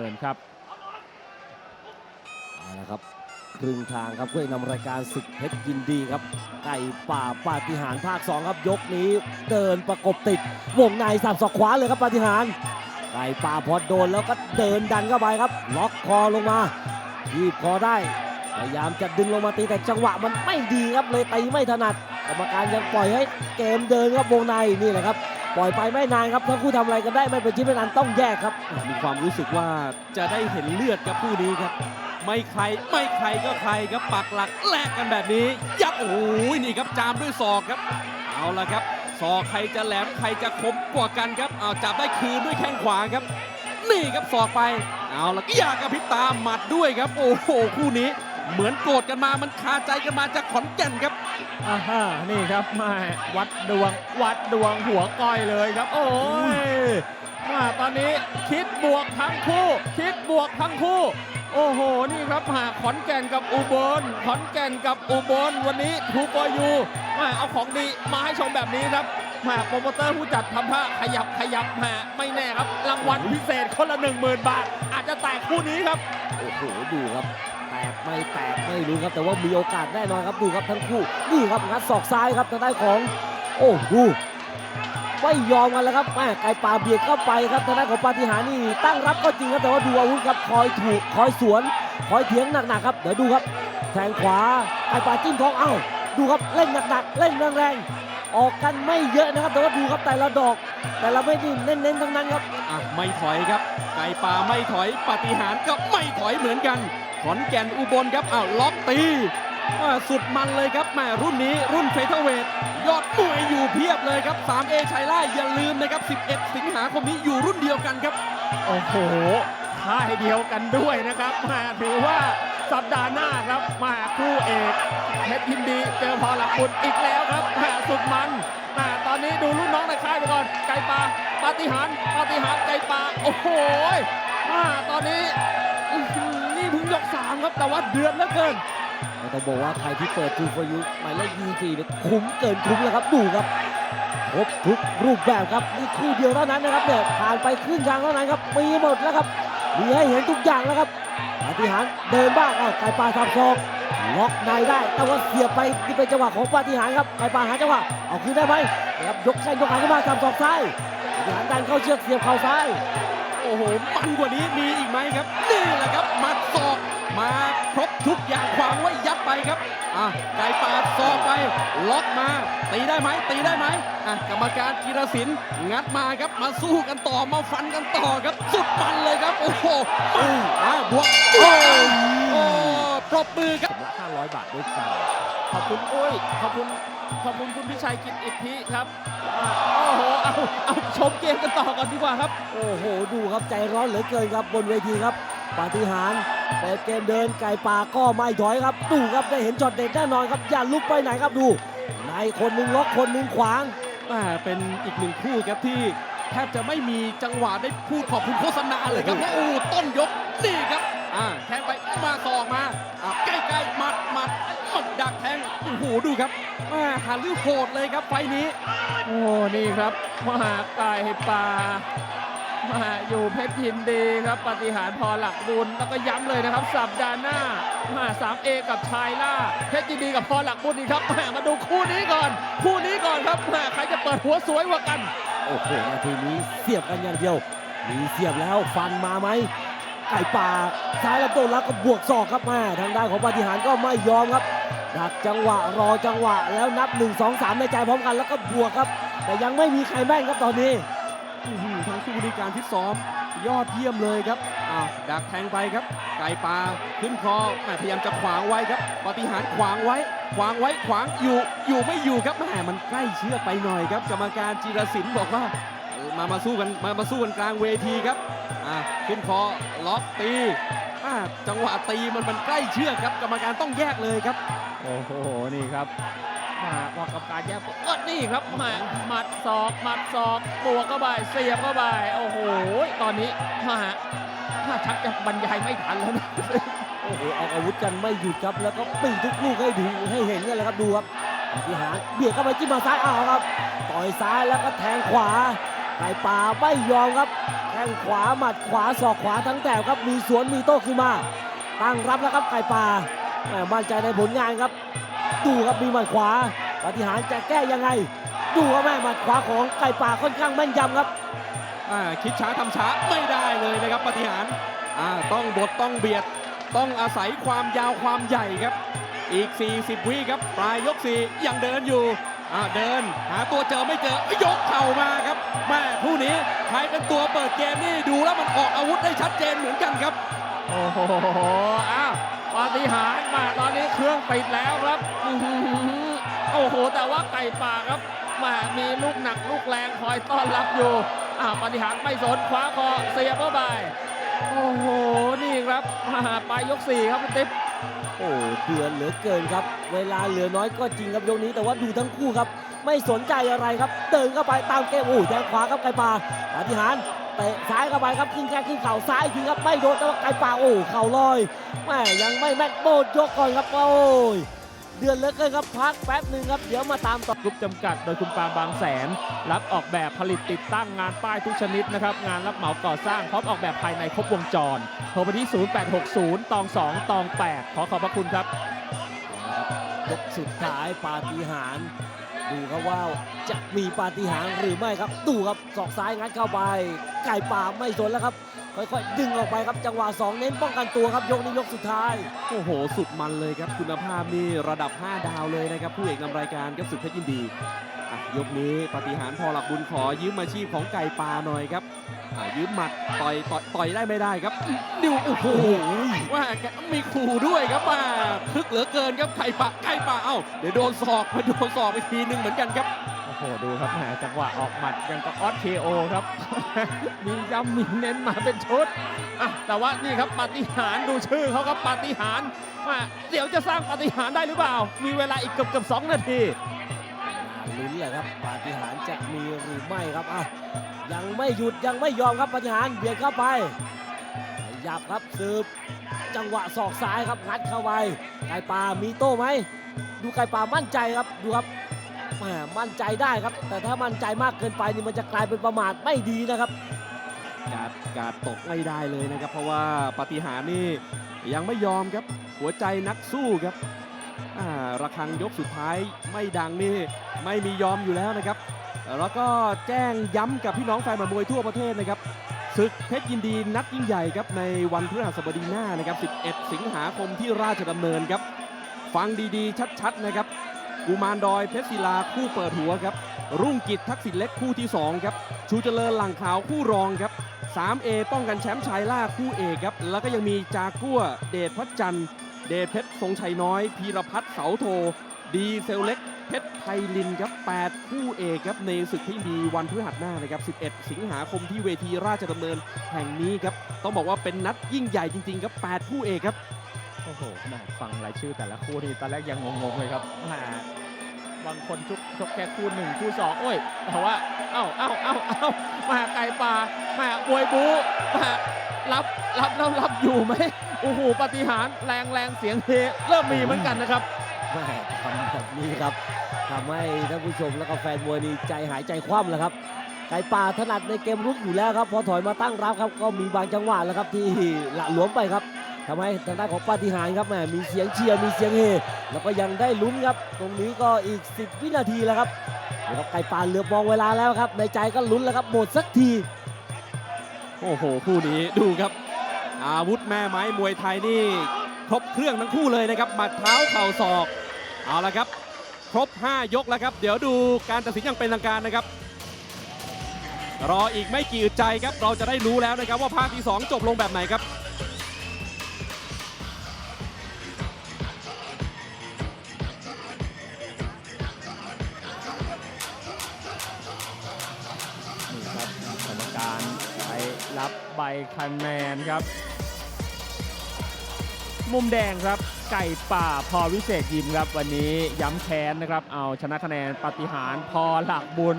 เดินครับเอาละครับครึ่งทางครับเพื่อนำรายการศึกเพชรยินดีครับ ไก่ป่าปาฏิหาริย์ภาค 2 ครับยกนี้เดินประกบติด วงในสับศอกขวาเลยครับปาฏิหาริย์ไก่ป่าพอโดนแล้วก็เดินดันเข้าไปครับ ล็อกคอลงมาทีบคอได้พยายามจะดึงลงมาตีแต่จังหวะมันไม่ดีครับเลยตีไม่ถนัดกรรมการยังปล่อยให้เกมเดินครับวงในนี่แหละครับ ปล่อยไปไม่นานครับทั้งคู่ทำอะไรกันได้ไม่เป็นชิ้นเป็นอันต้องแยกครับ มีความรู้สึกว่าจะได้เห็นเลือดกับคู่นี้ครับ ไม่ใครไม่ใครก็ใครครับปักหลักแลกกันแบบนี้ยับโอ้โหนี่ครับจามด้วยศอกครับ เอาละครับศอกใครจะแหลมใครจะคมกว่ากันครับเอาจับได้คืนด้วยแข้งขวาครับ นี่ครับศอกไป เอาละอยากกระพริบตาหมัดด้วยครับ โอ้โหคู่นี้ เหมือนโกรธกันมามันคาใจกันมาจากขอนแก่นครับอ่าฮะนี่ครับแมาวัดดวงวัดดวงหัวก้อยเลยครับ โอ้ยมาตอนนี้คิดบวกทั้งคู่ คิดบวกทั้งคู่ โอ้โห นี่ครับหาขอนแก่นกับอุบล ขอนแก่นกับอุบล วันนี้ทูกอยูมาเอาของดีมาให้ชมแบบนี้ครับมาโปรโมเตอร์ผู้จัดทำท่าขยับขยับมาไม่แน่ครับ รางวัลพิเศษคนละ1 0,000บาท อาจจะแตกคู่นี้ครับ โอ้โห ดูครับแต กไม่แตกไม่รู้ครับ แต่ว่ามีโอกาสแน่นอนครับดูครับทั้งคู่นี่ครับงัดศอกซ้ายครับทางด้านของ โอ้ดูไม่ยอมกันแล้วครับแม่ไก่ป่าเบียดเข้าไปครับทางด้านของปาฏิหาริย์นี่ตั้งรับก็จริงครับแต่ว่าดูอาวุธครับคอยถูกคอยสวนคอยเถียงหนักๆครับเดี๋ยวดูครับ แทงขวาไก่ป่าจิ้มท้องเอ้าดูครับเล่นหนักๆเล่นแรงๆออกกันไม่เยอะนะครับ แต่ว่าดูครับแต่ละดอก แต่ละไม่นี่เน้นๆทั้งนั้นครับอะไม่ถอยครับ ไก่ป่าไม่ถอยปาฏิหาริย์ก็ไม่ถอยเหมือนกัน ขอนแก่นอุบลครับอ้าวล็อกตีสุดมันเลยครับแม่รุ่นนี้รุ่นเฟเธอร์เวทยอดมวยอยู่เพียบเลยครับ 3A ชัยล่าอย่าลืมนะครับ 11 สิงหาคมนี้อยู่รุ่นเดียวกันครับ โอ้โหค่ายเดียวกันด้วยนะครับมาถือว่าสัปดาห์หน้าครับมาคู่เอกเพชรยินดีเจอพอหลักบุญอีกแล้วครับแหมสุดมันมาตอนนี้ดูรุ่นน้องในค่ายไปก่อน ไก่ปลาปาฏิหารย์ปาฏิหารย์ไก่ปลาโอ้โหมาตอนนี้ พิ่งยกสามครับแต่ว่าเดือดเหลือเกินต้องบอกว่าใครที่เปิดทูฟยุหมายเลขยีสี่เนี่ยคุ้มเกินคุ้มเลยครับดูครับครบทุกรูปแบบครับนี่คู่เดียวเท่านั้นนะครับเนี่ยผ่านไปครึ่งทางเท่านั้นครับมีหมดแล้วครับมีให้เห็นทุกอย่างแล้วครับปาฏิหารเดินบ้างอ้าวไก่ปลาทับซอกล็อกในได้ แต่ว่าเสียบไปนี่เป็นจังหวะของปาฏิหารครับไก่ปลาหาจังหวะเอาคืนได้ไหมครับยกแข้งยกขาขึ้นมาทับซอกซ้ายปาฏิหารดันเข้าเชือกเสียบเข่าซ้าย โอ้โห มันกว่านี้มีอีกไหมครับ นี่แหละครับมัดศอกมาครบทุกอย่างขวางไว้ยัดไปครับอะไก่ปาดศอกไป ล็อกมา ตีได้ไหมตีได้ไหมอะกรรมการกีรศิลป์งัดมาครับมาสู้กันต่อมาฟันกันต่อครับ สุดมันเลยครับ โอ้โหมาอะบวกโอ้โอ้ปรบมือครับละ500 บาทด้วยกัน ขอบคุณอุ้ย ขอบคุณขอบคุณคุณพิชัยกิตอิทธิครับอ่าโอ้โห เอาเอาชมเกมกันต่อก่อนดีกว่าครับ โอ้โห ดูครับใจร้อนเหลือเกินครับบนเวทีครับปาฏิหารย์เปิดเกมเดินไก่ป่าก็ไม่ถอยครับดูครับได้เห็นช็อตเด็ดแน่นอนครับอย่าลุกไปไหนครับดูในคนหนึ่งล็อกคนหนึ่งขวางแม่เป็นอีกหนึ่งคู่ครับที่แทบจะไม่มีจังหวะได้พูดขอบคุณโฆษณาเลยครับเพราะโอ้โหต้นยกนี่ครับอ่าแทงไปมาสอกมาอ่าใกล้ๆหมัด อ้โหดูครับแม่หาลือโหดเลยครับไฟล์นี้ โอ้นี่ครับมหาไก่ป่ามาอยู่เพชรยินดีครับ ปฏิหารย์พอหลักบุญแล้วก็ย้ำเลยนะครับ สัปดาห์หน้ามาสามเอกับชายล่าเพชรยินดีกับพอหลักบุญอีกครับแหม่มาดูคู่นี้ก่อน คู่นี้ก่อนครับแหม่ใครจะเปิดหัวสวยกว่ากัน โอ้โหนาทีนี้เสียบกันอย่างเดียวมีเสียบแล้วฟันมาไหมไก่ป่าซ้ายลำต้นแล้วก็บวกศอกครับแม่ทางด้านของปาฏิหารย์ก็ไม่ยอมครับ ดักจังหวะรอจังหวะแล้วนับ 1 2 3 ในใจพร้อมกันแล้วก็บวกครับ แต่ยังไม่มีใครแม่นครับตอนนี้ทั้งคู่ในการฟิตซ้อมยอดเยี่ยมเลยครับอ้าวดักแทงไปครับ ไก่ปลาขึ้นคอพยายามจะขวางไว้ครับปฏิหารขวางไว้ ขวางไว้ขวางอยู่ อยู่ไม่อยู่ครับแหม่มันใกล้เชือกไปหน่อยครับกรรมการจีรศิลป์บอกว่า มามาสู้กันมามาสู้กันกลางเวทีครับอ่าขึ้นคอล็อกตี อ่าจังหวะตีมันมันใกล้เชือกครับ กรรมการต้องแยกเลยครับ โอ้โห นี่ครับมาว่ากับการแยกเออนี่ครับมาหมัดศอกหมัดศอกบวกเข้าไปเสียบเข้าไปโอ้โห ตอนนี้มามาชักจะบรรยายไม่ทันแล้วนะโอ้โหออกอาวุธกันไม่หยุดครับแล้วก็ปีทุกลูกให้ดูให้เห็นกันเลยครับดูครับปฏิหารย์เบียดเข้าไปจิ้มมาซ้ายอ้าวครับ ต่อยซ้ายแล้วก็แทงขวาไก่ป่าไม่ยอมครับ แข้งขวาหมัดขวาศอกขวาทั้งแถวครับมีสวนมีโต้ขึ้นมา ตั้งรับแล้วครับไก่ป่าแหม่มั่นใจในผลงานครับ ดูครับมีหมัดขวาปฏิหารจะแก้ยังไง ดูว่าแม่หมัดขวาของไก่ป่าค่อนข้างแม่นยำครับอ่าคิดช้าทำช้าไม่ได้เลยนะครับปฏิหารอ่าต้องบดต้องเบียด ต้องอาศัยความยาวความใหญ่ครับ อีก 40 วิครับปลายยก4ยังเดินอยู่อ่าเดินหาตัวเจอไม่เจอยกเข่ามาครับแม่ รเป็นตัวเปิดเกมนี่ดูแล้วมันออกอาวุธได้ชัดเจนเหมือนกันครับ โอ้โห อ้าวปาฏิหาริย์มาตอนนี้เครื่องติดแล้วครับอื้อหือโอ้โห แต่ว่าไก่ป่าครับแหมามีลูกหนักลูกแรงคอยต้อนรับอยู่อ้าวปาฏิหาริย์ไม่สนคว้าคอเสียบเข้าไป โอ้โห นี่ครับมาปลายยกสี่ครับคุณติ๊บโอ้เดือนเหลือเกินครับ เวลาเหลือน้อยก็จริงครับยกนี้แต่ว่าดูทั้งคู่ครับ ไม่สนใจอะไรครับเดินเข้าไปตามเกมโอ้แทงขวาครับไก่ป่า ปาฏิหารย์เตะซ้ายเข้าไปครับขึ้นแข้งขึ้นเข่าซ้ายอีกทีครับไม่โดนแต่ว่าไก่ป่าโอ้เข่าลอยแม่ยังไม่แม่นโบดยกก่อนครับโอ้ยเดือนเหลือเกินครับพักแป๊บหนึ่งครับเดี๋ยวมาตามต่อกรุ๊ปจำกัดโดยคุณปาล์มบางแสน รับออกแบบผลิตติดตั้งงานป้ายทุกชนิดนะครับงานรับเหมาก่อสร้างพร้อมออกแบบภายในครบวงจรโทรไปที่ 0860 ตอง 2 ตอง 8 ขอขอบพระคุณครับยกสุดท้ายปาฏิหาริย์ ดูครับว่าจะมีปาฏิหาริย์หรือไม่ครับ ดูครับศอกซ้ายงัดเข้าไป ไก่ป่าไม่สนแล้วครับค่อยๆดึงออกไปครับจังหวะสองเน้นป้องกันตัวครับยกนี้ยกสุดท้าย โอ้โห สุดมันเลยครับคุณภาพนี่ระดับ 5 ดาวเลยนะครับผู้เอกนำรายการกับสุดเพชรยินดี ยกนี้ปฏิหารพอหลักบุญขอยืมอาชีพของไก่ปลาหน่อยครับยืมหมัดต่อยต่อยต่อยได้ไม่ได้ครับดิวโอ้โหว่าแกมีขู่ด้วยครับมาคึกเหลือเกินครับไก่ปลาไก่ปลาเอ้าเดี๋ยวโดนศอกมาโดนศอกไปทีนึงเหมือนกันครับโอ้โหดูครับแหมจังหวะออกหมัดยังกับออสเคโอครับ มีย้ำมีเน้นมาเป็นชุดอะแต่ว่านี่ครับปฏิหารดูชื่อเขาครับปฏิหารมาเดี๋ยวจะสร้างปฏิหารได้หรือเปล่า มีเวลาอีกเกือบเกือบสองนาที ลุ้นแหละครับปาฏิหาริย์จะมีหรือไม่ครับอะยังไม่หยุดยังไม่ยอมครับปาฏิหาริย์เบียดเข้าไปขยับครับสืบจังหวะศอกซ้ายครับงัดเข้าไปไก่ป่ามีโต้ไหมดูไก่ป่ามั่นใจครับดูครับแหมมั่นใจได้ครับ แต่ถ้ามั่นใจมากเกินไปนี่มันจะกลายเป็นประมาทไม่ดีนะครับ การการตกไม่ได้เลยนะครับ เพราะว่าปาฏิหารย์นี่ยังไม่ยอมครับหัวใจนักสู้ครับ ระฆังยกสุดท้ายไม่ดังนี่ไม่มียอมอยู่แล้วนะครับ แล้วก็แจ้งย้ำกับพี่น้องแฟนมวยทั่วประเทศนะครับศึกเพชรยินดีนัดยิ่งใหญ่ครับในวันพฤหัสบดีหน้านะครับ 11 สิงหาคมที่ราชดำเนินครับ ฟังดีๆ ชัดๆนะครับกุมารดอยเพชรศิลาคู่เปิดหัวครับ รุ่งกิจทักษิณเล็กคู่ที่สองครับชูเจริญหลังขาวคู่รองครับ 3A ป้องกันแชมป์ชายล่าคู่เอกครับ แล้วก็ยังมีจากัวเดชพัฒจันทร์ เดชเพชรทรงชัยน้อย พีรพัฒน์เสาโท ดีเซลเล็ก เพชรไพลินครับ 8 คู่เอกครับในศึกที่ดีวันพฤหัสหน้านะครับ 11 สิงหาคมที่เวทีราชดำเนินแห่งนี้ครับ ต้องบอกว่าเป็นนัดยิ่งใหญ่จริง ๆ ครับ 8 คู่เอกครับ โอ้โหแม่ฟังรายชื่อแต่ละคู่นี่ตอนแรกยังงงๆเลยครับแหมบางคนชุกชกแค่คู่หนึ่งคู่สองโอ้ยแต่ว่า เอ้าเอ้าเอ้าเอ้ามาไก่ป่ามาบวยบูมา รับรับแล้วรับอยู่ไหมโอ้โหปาฏิหารแรงแรงเสียงเฮเริ่มมีเหมือนกันนะครับแม่ทำแบบนี้ครับทำให้ท่านผู้ชมแล้วก็แฟนมวยนี่ใจหายใจคว่ำแล้วครับไก่ป่าถนัดในเกมรุกอยู่แล้วครับ พอถอยมาตั้งรับครับ ก็มีบางจังหวะแล้วครับที่หละหลวมไปครับทำให้ทางด้านของปาฏิหาริย์ครับแหมมีเสียงเชียร์มีเสียงเฮแล้วก็ยังได้ลุ้นครับ ตรงนี้ก็อีก 10 วินาทีแล้วครับเดี๋ยวไก่ป่าเหลือบมองเวลาแล้วครับ ในใจก็ลุ้นแล้วครับหมดสักที โอ้โห คู่นี้ดูครับ อาวุธแม่ไม้มวยไทยนี่ครบเครื่องทั้งคู่เลยนะครับหมัดเท้าเข่าศอก เอาละครับ ครบ 5 ยกแล้วครับ เดี๋ยวดูการตัดสินอย่างเป็นทางการนะครับ รออีกไม่กี่อึดใจครับ เราจะได้รู้แล้วนะครับว่าภาคที่ 2 จบลงแบบไหนครับ ใบคะแนนครับ มุมแดงครับ ไก่ป่าพอวิเศษยิมครับ วันนี้ย้ำแค้นนะครับ เอาชนะคะแนนปาฏิหารย์พอหลักบุญ